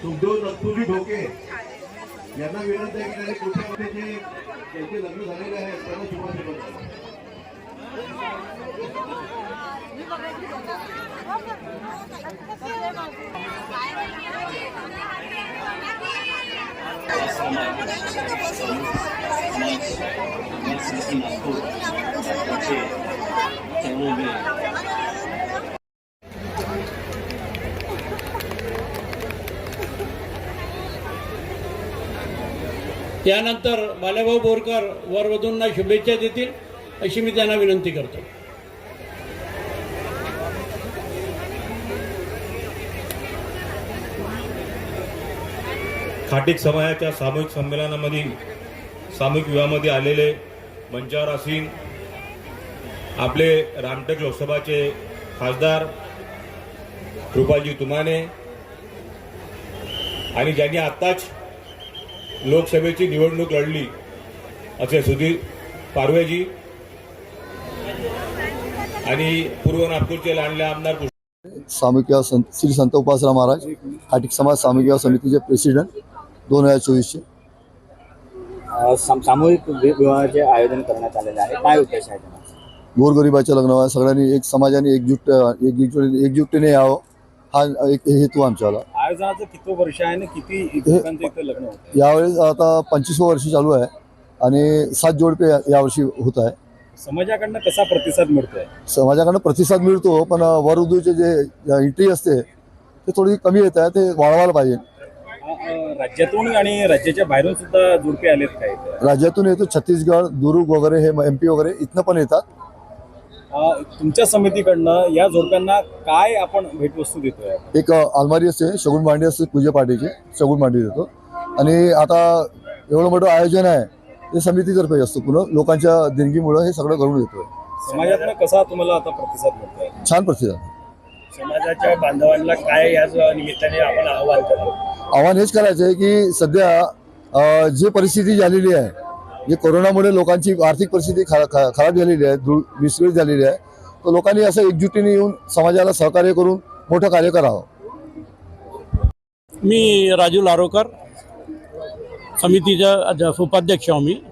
सुखदेव नथुजी ढोके यांना विनंती आहे की त्यांनी कुठे जे त्यांचे लग्न झालेले आहे त्यांना शुभाशुभ करा. त्यानंतर बालेभाऊ बोरकर वरवधूंना शुभेच्छा देतील अशी मी त्यांना विनंती करतो. खाटीक समाजाच्या सामूहिक संमेलनामध्ये सामूहिक विवाहामध्ये आलेले मंचावर सिंग आपले रामटेक लोकसभाचे खासदार कृपालजी तुमाने आणि ज्यांनी आत्ताच लोकसभेची निवडणूक लढली. असे सुधीर पारवेजी आणि पूर्व नागपूरचे लाडले आमदार विवाह संत श्री संत उपासराव महाराज हाटिक समाज विवाह समितीचे प्रेसिडेंट दोन हजार चोवीसचे. सामूहिक विवाहाचे आयोजन करण्यात आलेले आहे. काय उद्देश आहे त्याचा? गोरगरिबाच्या लग्नावर सगळ्यांनी एक समाजाने एकजूट एकजूट एकजुटीने यावं. हा एक हेतू आमच्याला. आयोजनाचं किती वर्ष आहे आणि किती लोकांचं इथं लग्न होतं यावेळेस आता पंचवीस वर्ष चालू आहे आणि सात जोडपे यावर्षी होत आहे. समाजाकडनं कसा प्रतिसाद मिळतोय? समाजाकडनं प्रतिसाद मिळतो पण वरवधूचे जे एंट्री असते ते थोडी कमी येत आहे ते वाढवायला पाहिजे. राज्यातून आणि राज्याच्या बाहेरून सुद्धा जोडपे आलेत काय? राज्यातून येतो छत्तीसगड दुरुग वगैरे हे एम पी वगैरे इथनं पण येतात. तुमच्या समितीकडनं या जोडप्यांना काय आपण भेटवस्तू देतोय एक अलमारी असते शगुन भांडी असते पूजा पाठीची शगुन भांडी देतो. आणि आता एवढं मोठं आयोजन आहे ते समितीतर्फे असतं पुन्हा लोकांच्या देणगीमुळं हे सगळं घडून येतोय समाजातनं कसा तुम्हाला आता प्रतिसाद मिळतोय? छान प्रतिसाद समाजाच्या बांधवांना काय याच निमित्ताने आपण आव्हान करतो? आव्हान हेच करायचं आहे की सध्या जी परिस्थिती झालेली आहे जे कोरोनामुळे लोकांची आर्थिक परिस्थिती खरा ख- खराब झालेली आहे दु विस्कळीत झालेली आहे तर लोकांनी असं एकजुटीने येऊन समाजाला सहकार्य करून मोठं कार्य करावं. मी राजू लारोकर समितीचा उपाध्यक्ष आहो मी.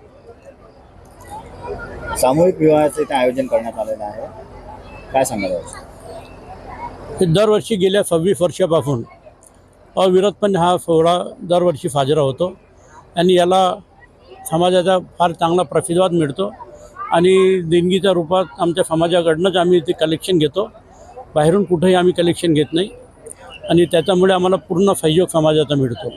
सामूहिक विवाहाचं इथे आयोजन करण्यात आलेलं आहे. काय? हे दरवर्षी गेल्या सव्वीस वर्षापासून अविरतपणे हा सोहळा दरवर्षी साजरा होतो. आणि याला समाजाचा फार चांगला प्रतिसाद मिळतो. आणि देणगीच्या रूपात आमच्या समाजाकडनंच आम्ही ते कलेक्शन घेतो. बाहेरून कुठेही आम्ही कलेक्शन घेत नाही. आणि त्याच्यामुळे आम्हाला पूर्ण सहयोग समाजाचा मिळतो.